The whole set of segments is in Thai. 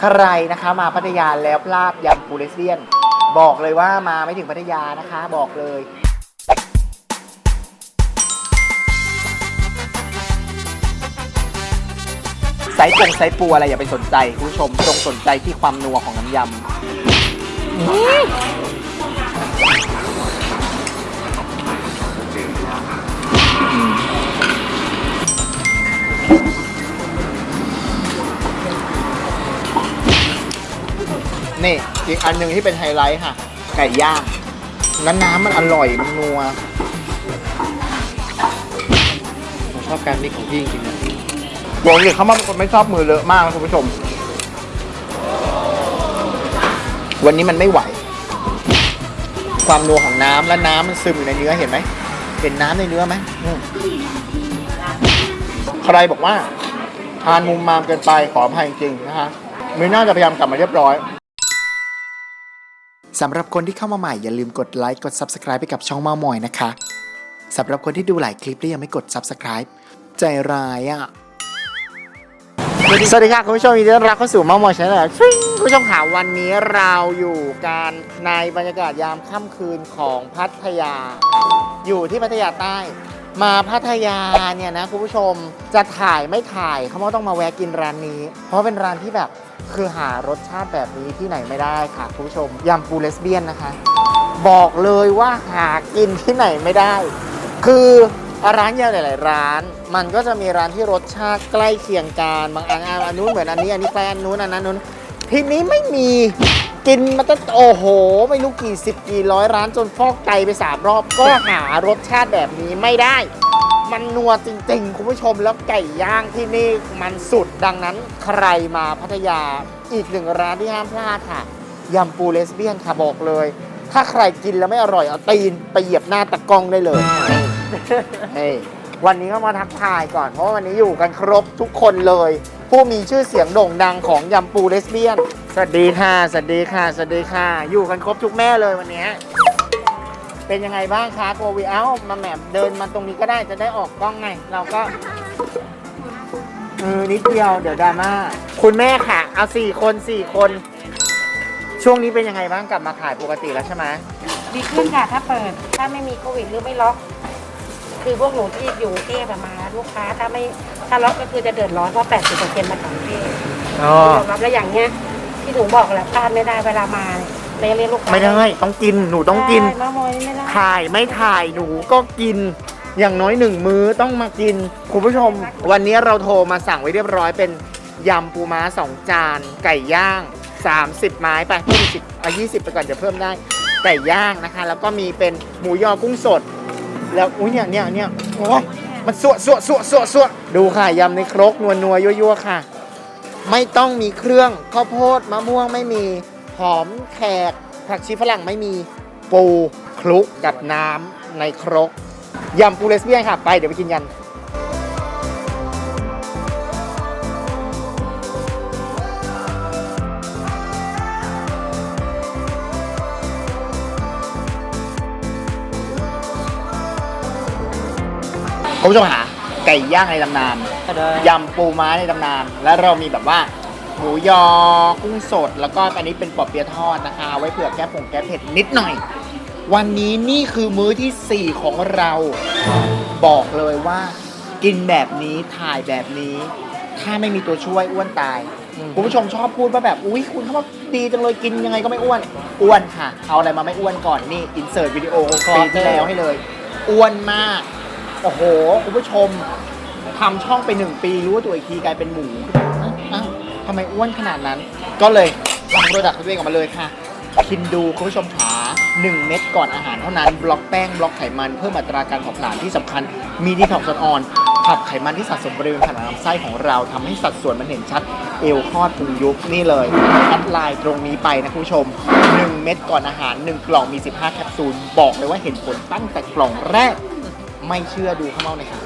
ใครนะคะมาพัทยาแล้วพลาดยำปูเลสเบียน บอกเลยว่ามาไม่ถึงพัทยานะคะ บอกเลยไซส์ปงไซส์ปูอะไรอย่าไปสนใจคุณผู้ชมจงสนใจที่ความนัวของน้ำยำ นี่อีกอันหนึ่งที่เป็นไฮไลท์ค่ะ ไก่ย่างน้ำน้ำมันอร่อยมันนัวผมชอบการมิกของพี่จริงๆนะบอกเลยเขามาเป็นคนไม่ชอบมือเลอะมากนะคุณผู้ชม วันนี้มันไม่ไหว ความนัวของน้ำและน้ำมันซึมอยู่ในเนื้อเห็นไหมเห็นน้ำในเนื้อไหมอืมใครบอกว่า ทานมุมมามเกินไปขออภัยจริงๆนะคะมือหน้าจะพยายามกลับมาเรียบร้อย สำหรับคนที่เข้ามาใหม่อย่าลืมกดไลค์กด Subscribe ไปกับช่องเมามอยนะคะสำหรับคนที่ดูหลายคลิปแล้วยังไม่กด Subscribe ใจร้ายอะ สวัสดีค่ะ คุณผู้ชมยินดีต้อนรับเข้าสู่เมามอยชาแนลคุณผู้ชมค่ะวันนี้เราอยู่กันในบรรยากาศยามค่ำคืนของพัทยา อยู่ที่พัทยาใต้ มาพัทยาเนี่ยนะคุณผู้ชมจะถ่ายไม่ถ่ายเขาก็ต้องมาแวะกินร้านนี้ เพราะเป็นร้านที่แบบคือหารสชาติแบบนี้ที่ไหนไม่ได้ค่ะคุณผู้ชมยำปูเลสเบียนนะคะ บอกเลยว่าหากินที่ไหนไม่ได้ คือร้านยำหลาย ๆ ร้าน มันก็จะมีร้านที่รสชาติใกล้เคียงกันบางอันอันนู้นเหมือนอันนี้อันนี้ใกล้อันนู้นอันนั้นนู้น ทีนี้ไม่มีกินมาตั้งโอ้โห ไม่รู้กี่สิบกี่ร้อยร้านจนฟอกไตไปสามรอบ ก็หารสชาติแบบนี้ไม่ได้ มันนัวจริงๆ คุณผู้ชมแล้วไก่ย่างที่นี่มันสุดดังนั้นใครมาพัทยาอีกหนึ่งร้านที่ห้ามพลาดค่ะยำปูเลสเบี้ยนค่ะบอกเลย ถ้าใครกินแล้วไม่อร่อยเอาตีนไปเหยียบหน้าตะกล้องได้เลยเฮ้ยวันนี้ก็มาทักทายก่อน เพราะว่าวันนี้อยู่กันครบทุกคนเลย ผู้มีชื่อเสียงโด่งดังของยำปูเลสเบี้ยน สวัสดีค่ะ สวัสดีค่ะ สวัสดีค่ะ อยู่กันครบทุกแม่เลยวันนี้ เป็นยังไงบ้างคะโควิดเอ้ามาแหมเดินมาตรงนี้ก็ได้จะได้ออกกล้องไง เราก็เออนิดเดียวเดี๋ยวดราม่าคุณแม่ค่ะ เอาสี่คนสี่คน ช่วงนี้เป็นยังไงบ้างกลับมาขายปกติแล้วใช่ไหมดีขึ้นค่ะถ้าเปิด ถ้าไม่มีโควิดหรือไม่ล็อก คือพวกหนูที่อยู่กรุงเทพอะมา ลูกค้าถ้าไม่ถ้าล็อกก็คือจะเดือดร้อนเพราะ 80เปอร์เซ็นต์มาจากกรุงเทพอ๋อยอมรับแล้วอย่างเงี้ยที่หนูบอกแหละพลาดไม่ได้เวลามาเลยเรียกลูกค้าไม่ได้ต้องกินหนูต้องกิน ใช่มะมวยนี่ไม่ได้ถ่ายไม่ถ่ายหนูก็กินอย่างน้อยหนึ่งมื้อต้องมากิน คุณผู้ชม วันนี้เราโทรมาสั่งไว้เรียบร้อยเป็นยำปูม้า2จาน ไก่ย่าง 30 ไม้ไปเพิ่มสิบอะยี่สิบไปก่อนจะเพิ่มได้ ไก่ย่างนะคะ แล้วก็มีเป็นหมูยอกุ้งสด แล้วอุ้ยเนี่ยเนี่ยเนี่ยโอ้ย มันสวสวสวสวสวดูค่ะยำในครกนัวนัวยั่วยั่วค่ะ ไม่ต้องมีเครื่องข้าวโพดมะม่วงไม่มี หอมแขกผักชีฝรั่งไม่มีปูคลุกกับน้ำในครกยำปูเลสเบี้ยนค่ะ ไปเดี๋ยวไปกินกัน คุณผู้ชมหาไก่ย่างในตำนานยำปูม้าในตำนาน และเรามีแบบว่าหมูยอกุ้งสด แล้วก็อันนี้เป็นปอบเปี๊ยะทอดนะคะเอาไว้เผื่อแก้ผงแก้เผ็ดนิดหน่อย วันนี้นี่คือมื้อทีสี่ 4 ของเรา บอกเลยว่า กินแบบนี้ถ่ายแบบนี้ ถ้าไม่มีตัวช่วยอ้วนตายคุณผู้ชมชอบพูดว่าแบบอุ้ยคุณเขาว่าดีจังเลยกินยังไงก็ไม่อ้วนอ้วนค่ะ เอาอะไรมาไม่อ้วนก่อนนี่อินเสิร์ตวิดีโอปีที่แล้วให้เลย อ้วนมาก โอ้โห คุณผู้ชมทำช่องไปหนึ่งปีรู้ว่าตัวอีกทีกลายเป็นหมูอ้าวทำไมอ้วนขนาดนั้น ก็เลยทำโปรดักต์ตัวเองออกมาเลยค่ะกินดูคุณผู้ชมขา1 เม็ดก่อนอาหารเท่านั้น บล็อกแป้ง บล็อกไขมัน เพิ่มอัตราการเผาผลาญที่สำคัญ มีดีท็อกซ์ออนขับไขมันที่สะสมบริเวณผนังลำไส้ของเราทำให้สัดส่วนมันเห็นชัด เอวคลอดพุงยุบนี่เลยแอดไลน์ตรงนี้ไปนะคุณผู้ชม 1 เม็ดก่อนอาหาร 1 กล่องมี 15 แคปซูล บอกเลยว่าเห็นผลตั้งแต่กล่องแรก ไม่เชื่อดูข้างนอกเลยค่ะ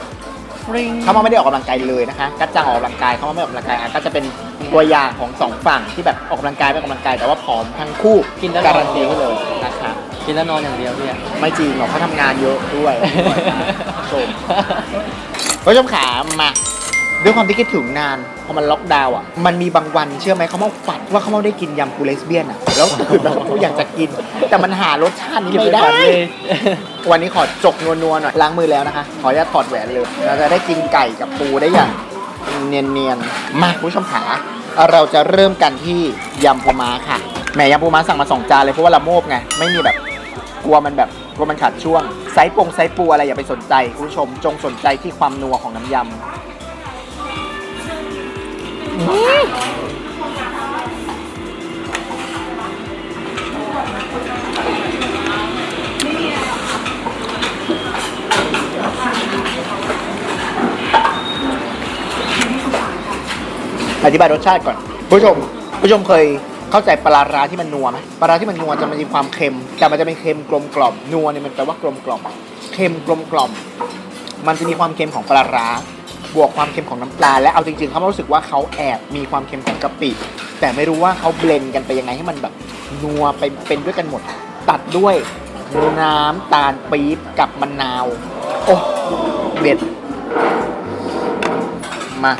เขามาไม่ได้ออกกำลังกายเลยนะคะ กัจจังออกกำลังกายเขามาไม่ออกกำลังกายอะก็จะเป็นตัวอย่างของสองฝั่งที่แบบออกกำลังกายไม่ออกกำลังกายแต่ว่าผอมทั้งคู่กินแล้ว การันตีให้เลยนะคะกินแล้วนอนอย่างเดียวพี่อะไม่จริงหรอกเขาทำงานเยอะด้วยชมผู้ชมขามา ด้วยความที่คิดถึงนานพอมันล็อกดาวน์อะมันมีบางวันเชื่อไหมเขาเมาฝันว่าเขาเมาได้กินยำปูเลสเบี้ยนอะแล้วตื่นมาเขาอยากจะกิน แต่มันหารสชาตินี้ไม่ได้ วันนี้ขอจกนัวๆหน่อยล้างมือแล้วนะคะ ขออนุญาตถอดแหวนเลยเราจะได้กินไก่กับปูได้อย่างเนียนๆมาคุณผู้ชมขาเราจะเริ่มกันที่ยำปูม้าค่ะแหมยำปูม้าสั่งมาสองจานเลยเพราะว่าละโมบไงไม่มีแบบกลัวมันแบบกลัวมันขาดช่วงไซส์ปงไซส์ปูอะไรอย่าไปสนใจคุณผู้ชมจงสนใจที่ความนัวของน้ำยำ อธิบายรสชาติก่อนผู้ชมผู้ชมเคยเข้าใจปลาร้าที่มันนัวไหมปลาร้าที่มันนัวจะมันมีความเค็ม แต่มันจะเป็นเค็มกลมกล่อมนัวเนี่ยมันแปลว่ากลมกล่อมเค็มกลมกล่อม มันจะมีความเค็มของปลาร้า บวกความเค็มของน้ำปลาและเอาจริงๆเขารู้สึกว่าเขาแอบมีความเค็มของกะปิ แต่ไม่รู้ว่าเขาเบลนกันไปยังไงให้มันแบบนัวไปเป็นด้วยกันหมด ตัดด้วยน้ำตาลปี๊บกับมะนาว โอ้เด็ด มา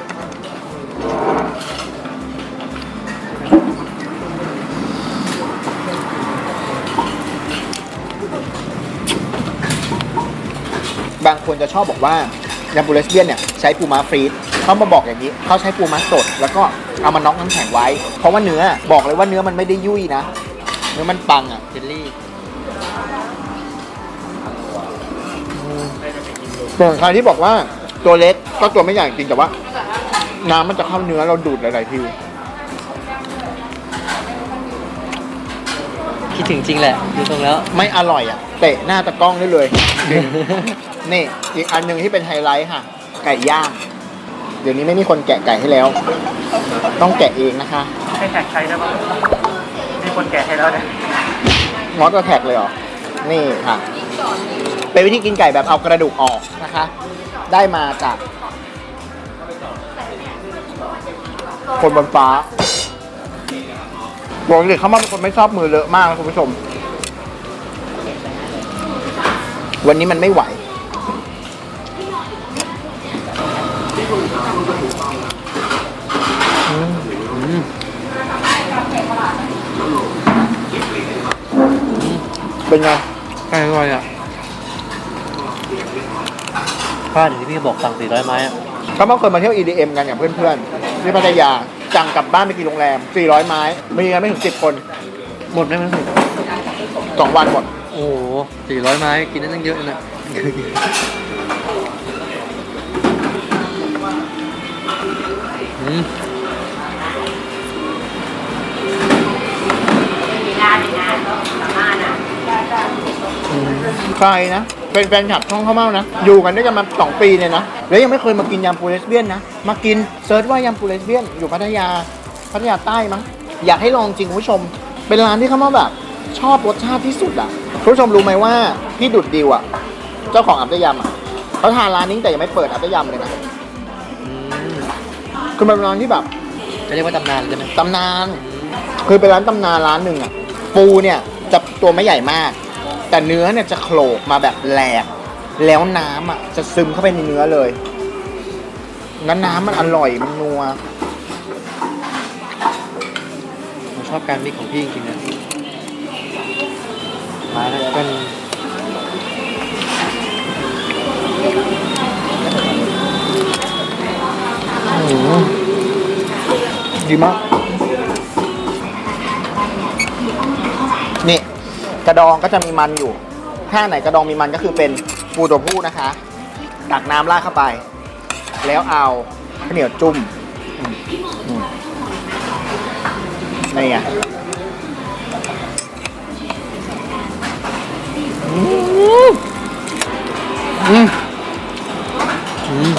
บางคนจะชอบบอกว่า ยำปูเลสเบี้ยนเนี่ยใช้ปูม้าฟรีดเขามาบอกอย่างนี้เขาใช้ปูม้าสด แล้วก็เอามาน็อกน้ำแข็งไว้ เพราะว่าเนื้อบอกเลยว่าเนื้อมันไม่ได้ยุ่ยนะ เนื้อมันปังอะเจลลี่ส่วนใครที่บอกว่าตัวเล็กก็ตัวไม่ใหญ่จริงแต่ว่า น้ำมันจะเข้าเนื้อเราดูดหลายๆทีคิดถึงจริงแหละดูตรงแล้ว ไม่อร่อยอะ เตะหน้าตะกล้องได้เลย นี่อีกอันหนึ่งที่เป็นไฮไลท์ค่ะ ไก่ย่าง เดี๋ยวนี้ไม่มีคนแกะไก่ให้แล้ว ต้องแกะเองนะคะให้แท็กใครได้บ้างมีคนแก่ให้แล้วเนี่ยมอสตัวแท็กเลยเหรอ นี่ค่ะ เป็นวิธีกินไก่แบบเอากระดูกออกนะคะ ได้มาจาก คนบนฟ้าบอกเลยเขามาเป็นคนไม่ชอบมือเลอะมากนะคุณผู้ชม วันนี้มันไม่ไหว เป็นไงใกล้อร่อยอะพลาดอย่างที่พี่บอกสั่ง400ไม้อะเขามาเคยมาเที่ยว EDM กันกับเพื่อนๆที่พัทยาจังกลับบ้านไปกินโรงแรม 400 ไม้ มีกันไม่ถึง 10 คนหมดได้ไหมพี่2วันหมด โอ้โห400ไม้กินได้ตั้งเยอะเลยนะอืม ใครนะ เป็นแฟนคลับช่องข้าวเม่านะ อยู่กันด้วยกันมาสองปีเนี่ยนะ แล้วยังไม่เคยมากินยำปูเลสเบี้ยนนะ มากินเซิร์ชว่ายำปูเลสเบี้ยน อยู่พัทยา พัทยาใต้มั้ง อยากให้ลองจริงคุณผู้ชม เป็นร้านที่ข้าวเม่าแบบ ชอบรสชาติที่สุดอะ คุณผู้ชมรู้ไหมว่าพี่ดุดดิวอะ เจ้าของอับตยำอะเขาทานร้านนี้แต่ยังไม่เปิดอับตยำเลยนะอืมคือมันเป็นร้านที่แบบ จะเรียกว่าตำนานใช่ไหมตำนาน คือเป็นร้านตำนานร้านหนึ่งอะ ปูเนี่ยจะตัวไม่ใหญ่มาก แต่เนื้อเนี่ยจะโขลกมาแบบแหลก แล้วน้ำอะจะซึมเข้าไปในเนื้อเลยแล้วน้ำมันอร่อยมันนัวผมชอบการมิกของพี่จริงๆนะมาแล้วเป็นดีมาก กระดองก็จะมีมันอยู่ถ้าไหนกระดองมีมันก็คือเป็นปูตัวผู้นะคะ ตักน้ำราดเข้าไป แล้วเอาข้าวเหนียวจุ่มนี่ไงอืมอืมอืม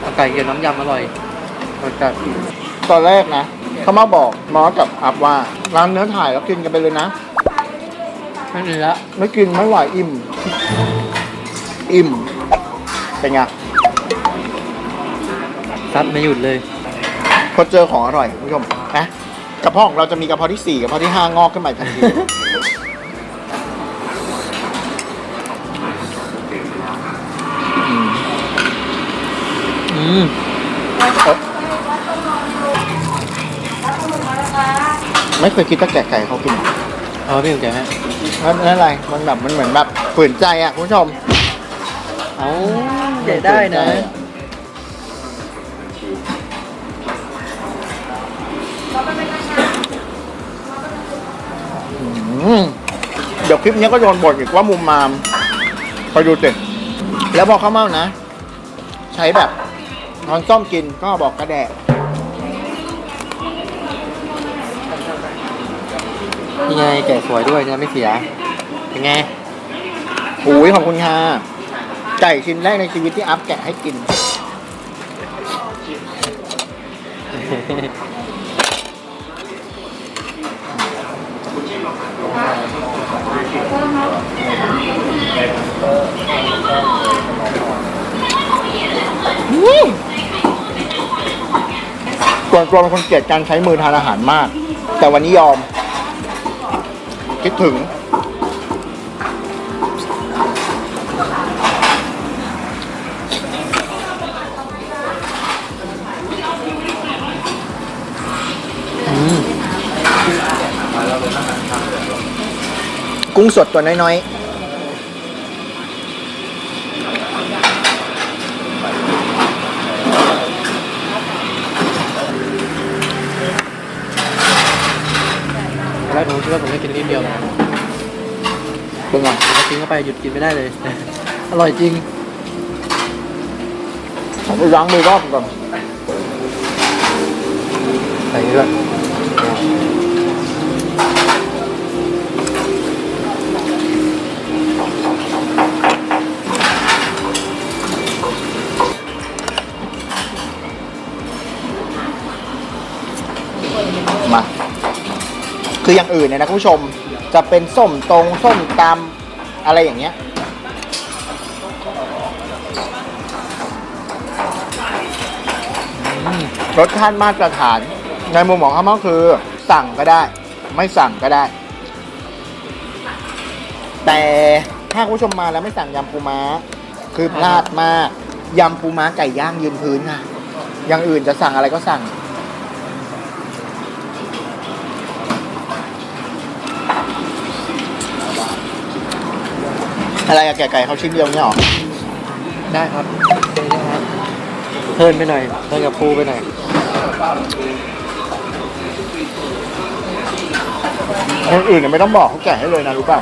เอาไก่เกี่ยวน้ำยำอร่อยรสจัดตอนแรกนะ เขามาบอกมอสกับอัพว่าร้านเนื้อถ่ายแล้วกินกันไปเลยนะ ไม่มีละไม่กินไม่ไหวอิ่ม อิ่มเป็นไงซัดไม่หยุดเลย พอเจอของอร่อยคุณผู้ชมนะกระเพาะของเราจะมีกระเพาะที่สี่กระเพาะที่ห้างอกขึ้นมาทันทีอม ไม่เคยคิดจะแกะไก่เขากินเอาพี่ผมแกะให้ไม่ไม่เป็นไรมันแบบมันเหมือนแบบฝืนใจอะคุณผู้ชมเอาแกะได้นะอืมเดี๋ยวคลิปนี้ก็โดนบ่นอีกว่ามุมมามไปดูสิแล้วพอเข้าเมานะ ใช้แบบทอนส้อมกินก็บอกกระแดะ นี่ไงแกะสวยด้วยนะไม่เสียเป็นไงโอ้ยขอบคุณค่ะไก่ชิ้นแรกในชีวิตที่อัพแกะให้กิน ส่วนตัวเป็นคนเกลียดการใช้มือทานอาหารมาก แต่วันนี้ยอม คิดถึงอืมกุ้งสดตัวน้อยแผมคิดว่าผมจะกินนิดเดียวนะๆเป็นไงถ้ากินเข้าไปหยุดกินไม่ได้เลย อร่อยจริง ผมไปล้างมือรอบก่อนใส่ด้วย คืออย่างอื่นเนี่ยนะคุณผู้ชมจะเป็นส้มตรงส้มตำอะไรอย่างเงี้ยรสชาติมาตรฐาน ในมุมของข้าวเม่าคือ สั่งก็ได้ ไม่สั่งก็ได้ แต่ถ้าคุณผู้ชมมาแล้วไม่สั่งยำปูม้า คือพลาดมากยำปูม้าไก่ย่างยืนพื้นค่ะอย่างอื่นจะสั่งอะไรก็สั่ง อะไรอะแกะไก่เขาชิ้นเดียวเนี่ยหรอได้ครับได้ครับเพิ่มไปหน่อยเพิ่มกับปูไปหน่อยคนอื่นเนี่ยไม่ต้องบอกเขาแกะให้เลยนะรู้ป่ะ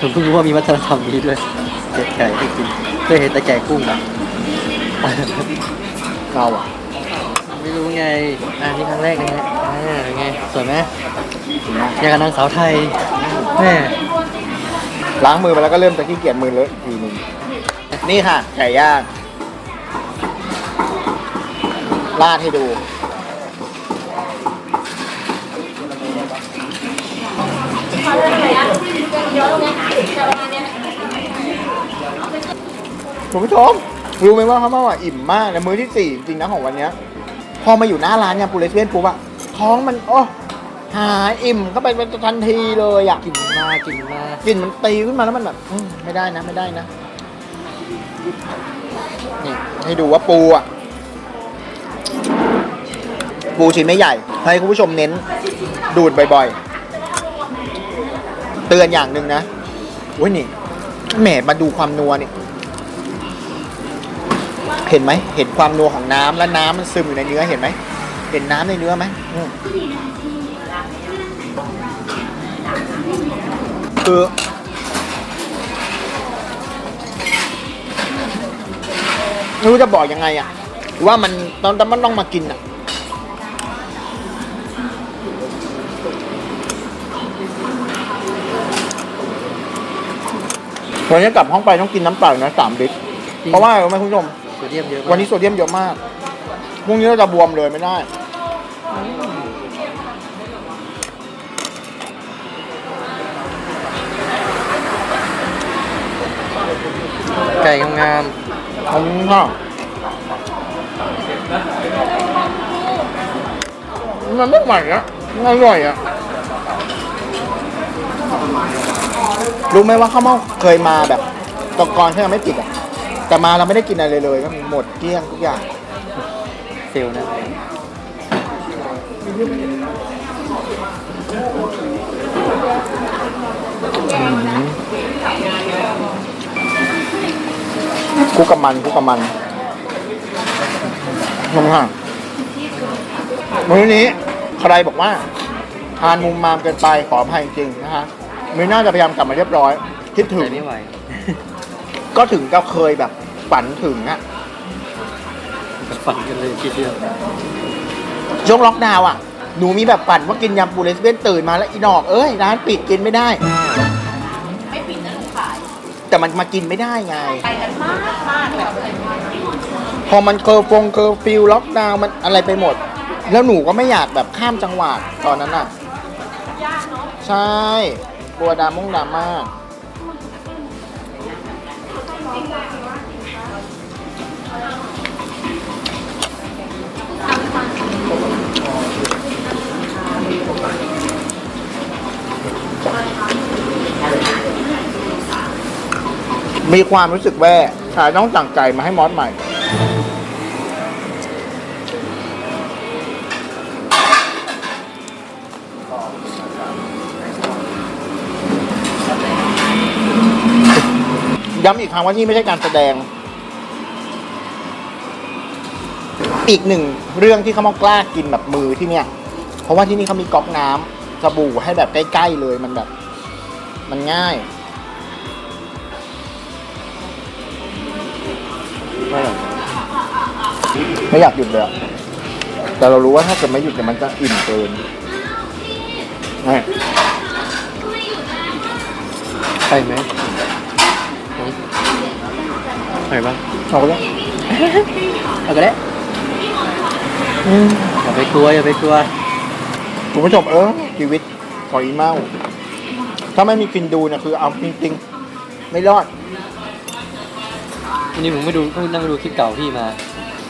ผมเพิ่งรู้ว่ามีวัฒนธรรมนี้ด้วยแกะไก่ให้กินเคยเห็นแต่แกะกุ้งนะเราอะไม่รู้ไงอ่านี่ครั้งแรกเลยฮะอ่าเป็นไงสวยไหมอยากกับนางสาวไทยแม่ ล้างมือไปแล้วก็เริ่มจะขี้เกียจมือเลอะอีกทีหนึงนี่ค่ะไก่ย่างราดให้ดู คุณผู้ชมรู้ไหมว่าเขามาว่าอิ่มมากในมื้อที่สี่จริงๆนะของวันเนี้ย พอมาอยู่หน้าร้านยำปูเลสเวียนปุ๊บอะท้องมันโอ้ หายอิ่มเข้าไปเป็นทันทีเลยอะกินมากินมากลิ่นมันตีขึ้นมาแล้วมันแบบอืมไม่ได้นะไม่ได้นะนี่ให้ดูว่าปูอะ ปูชิ้นไม่ใหญ่ ให้คุณผู้ชมเน้น ดูดบ่อยๆ เตือนอย่างหนึ่งนะเว้ยนี่แหมมาดูความนัวนี่เห็นไหมเห็นความนัวของน้ำแล้วน้ำมันซึมอยู่ในเนื้อเห็นไหมเห็นน้ำในเนื้อไหมอืม คือไม่รู้จะบอกยังไงอะว่ามันตอนมันต้องมากินอะวันนี้กลับห้องไปต้องกินน้ำเปล่านะสามลิตรจริงเพราะว่าอะไรรู้ไหมคุณผู้ชม โซเดียมเยอะมากวันนี้โซเดียมเยอะมาก พรุ่งนี้เราจะบวมเลยไม่ได้ ไก่งามขอบคุณค่ะมันไม่ใหม่อะมันอร่อยอะรู้ไหมว่าข้าวเม่าเคยมาแบบตะกอนเขายังไม่ปิดอะแต่มาเราไม่ได้กินอะไรเลยก็มีหมดเกลี้ยงทุกอย่างๆอืเซลนะ คู่กับมันคู่กับมันนมค่ะมื้อนี้ใครบอกว่า ทานมุมมามเกินไปขออภัยจริงๆนะคะมื้อหน่าจะพยายามกลับมาเรียบร้อย คิดถึงแต่ไม่ไหว ก็ถึงก็เคยแบบฝันถึงอะฝันกันเลยทีเดียวช่วงล็อกดาวน์อะหนูมีแบบฝันว่ากินยำปูเลสเบี้ยนตื่นมาแล้วอีดอกเอ้ยร้านปิดกินไม่ได้ แต่มันมากินไม่ได้ไง ไปกันมากมากแบบพอมันเกิร์ฟงเกิร์ฟิลล็อกดาวน์มันอะไรไปหมด แล้วหนูก็ไม่อยากแบบข้ามจังหวัดตอนนั้นอะ ใช่กลัวดรามงดราม่า มีความรู้สึกแว่ชายต้องสั่งไก่มาให้มอสใหม่ ย้ำอีกครั้งว่านี่ไม่ใช่การแสดง อีกหนึ่งเรื่องที่เขามากล้ากินแบบมือที่เนี่ย เพราะว่าที่นี่เขามีก๊อกน้ำสบู่ให้แบบใกล้ ๆ เลยมันแบบ มันง่าย ไม่อยากหยุดเลยอะแต่เรารู้ว่าถ้าเกิดไม่หยุดเดี๋ยวมันจะอิ่มเกินนี่ไปไหมไปบ้างเอาไปเลยเอาก็ได้อย่าไปกลัวอย่าไปกลัวคุณผู้ชมเออชีวิตขออีเมาถ้าไม่มีกินดูเนี่ยคือเอาจริงๆไม่รอด วันนี้ผมไปดูเพิ่งนั่งไปดูคลิปเก่าพี่มา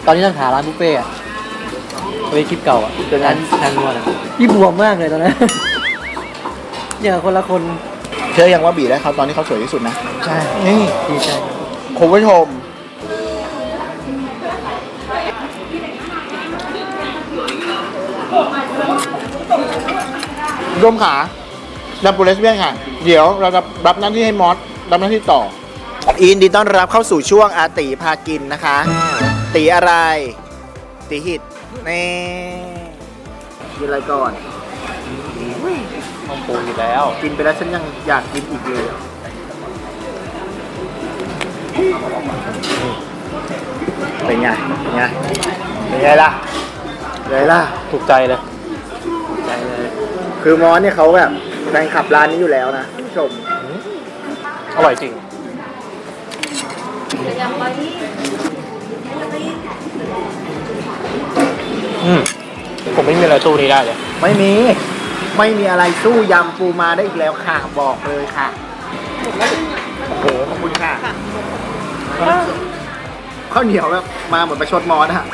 ตอนนี้นั่งหาร้านบุฟเฟ่ต์อะไปคลิปเก่าอะเป็นไงร้านทางนวลอะพี่บวมมากเลยตอนนั้นอย่างคนละคน เชื่อยังว่าบีได้เขาตอนที่เขาสวยที่สุดนะ ใช่นี่ดีใจคุณผู้ชมร่วมขาดับบูเลสเบียนค่ะ เดี๋ยวเราจะรับหน้าที่ให้มอสรับหน้าที่ต่อ อินดีต้อนรับเข้าสู่ช่วงอาตีพากินนะคะ ตีอะไร ตีหิตนี่กินอะไรก่อนต้องปูอยู่แล้ว กินไปแล้วฉันยังอยากกินอีกเลยเป็นไง เป็นไง เป็นไงล่ะเป็นไงล่ะ ถูกใจเลยใจเลย คือมอสเนี่ยเขาแบบแฟนขับร้านนี้อยู่แล้วนะคุณผู้ชม อร่อยจริง อืมผมไม่มีอะไรตู้นี้ได้เลยไม่มี ไม่มีอะไรสู้ยำปูมาได้อีกแล้วค่ะ บอกเลยค่ะ โอ้โห ขอบคุณค่ะ ข้าวเหนียวแบบมาเหมือนประชดมอสอะ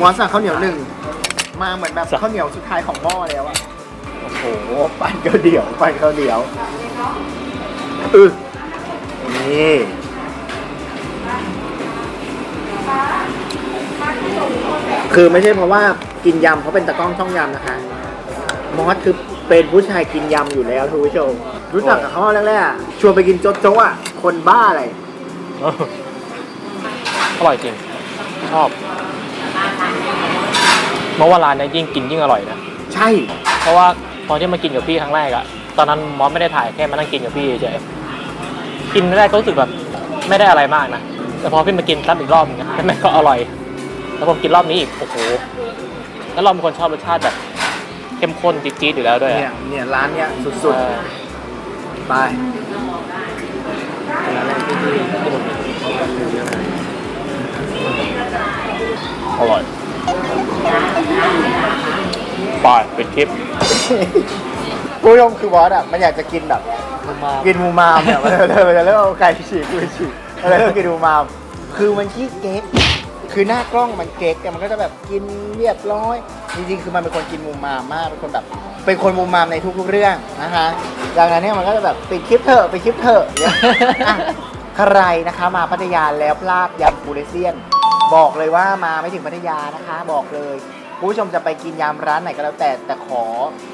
มอสสั่งข้าวเหนียวหนึ่ง มาเหมือนแบบข้าวเหนียวสุดท้ายของหม้อแล้วอะโอ้โห ปั่นข้าวเหนียว ปั่นข้าวเหนียวอือนี่ คือไม่ใช่เพราะว่ากินยำเพราะเป็นตะกล้องช่องยำนะคะ มอสคือเป็นผู้ชายกินยำอยู่แล้วทุกผู้ชม รู้จักกับเขาแรกๆอะชวนไปกินโจ๊กโจ๊กอะคนบ้าอะไร อร่อยจริง ชอบเมื่อว่าร้านเนี้ยิ่งกินยิ่งอร่อยนะ ใช่เพราะว่าตอนที่มากินกับพี่ครั้งแรกอะตอนนั้นมอสไม่ได้ถ่ายแค่มานั่งกินกับพี่เฉยกินแรกก็รู้สึกแบบไม่ได้อะไรมากนะ แต่พอพี่มากินซ้ำอีกรอบนึงอะแม่งก็อร่อย แล้วผมกินรอบนี้อีกโอ้โหแล้วเราเป็นคนชอบรสชาติแบบเข้มข้นจี๊ดๆอยู่แล้วด้วยเนี่ยอะเนี่ยร้านเนี้ยสุดเออๆไปอร่อยไปเป็นคลิปผู้ชมคือบอสอะมันอยากจะกินแบบมันมากินหมูมามเนี่ยมันเลยมันจะเริ่มเอาไก่ฉีกกูไปฉีกอะไรเริ่มกินหมูมามคือมันขี้เก๊ก คือหน้ากล้องมันเก๊กแต่มันก็จะแบบกินเรียบร้อย จริงๆ คือมันเป็นคนกินมูมมามมาก เป็นคนแบบ เป็นคนมูมมามในทุกๆเรื่องนะคะดังนั้นเนี่ยมันก็จะแบบปิดคลิปเถอะปิดคลิปเถอะอะใครนะคะมาพัทยาแล้วพลาดยำปูเลเซียน บอกเลยว่ามาไม่ถึงพัทยานะคะบอกเลยคุณผู้ชมจะไปกินยำร้านไหนก็แล้วแต่แต่ขอ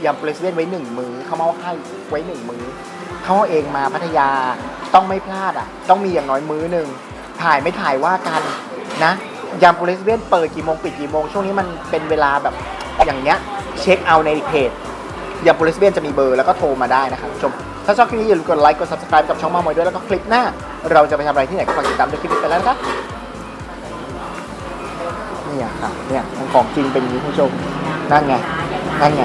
ยำปูเปรสเวนไว้หนึ่งมือเขามาให้ไว้หนึ่งมือเขาเอาเองมาพัทยาต้องไม่พลาดอะ ต้องมีอย่างน้อยมื้อหนึ่งถ่ายไม่ถ่ายว่ากันนะ ยำเปรสเวนเปิดกี่โมงปิดกี่โมง ช่วงนี้มันเป็นเวลาแบบอย่างเงี้ยเช็คเอาในเพจยำโพลิสเบียนจะมีเบอร์แล้วก็โทรมาได้นะครับชม ถ้าชอบคลิปนี้อย่าลืมกดไลค์กด subscribe กับช่องมามอยด้วยแล้วก็คลิปหน้า เราจะไปทำอะไรที่ไหนก็ฝากติดตามด้วยคลิปนี้ไปแล้วนะครับเนี่ยค่ะเนี่ยของจริงเป็นอย่างนี้คุณผู้ชมนั่นไงนั่นไง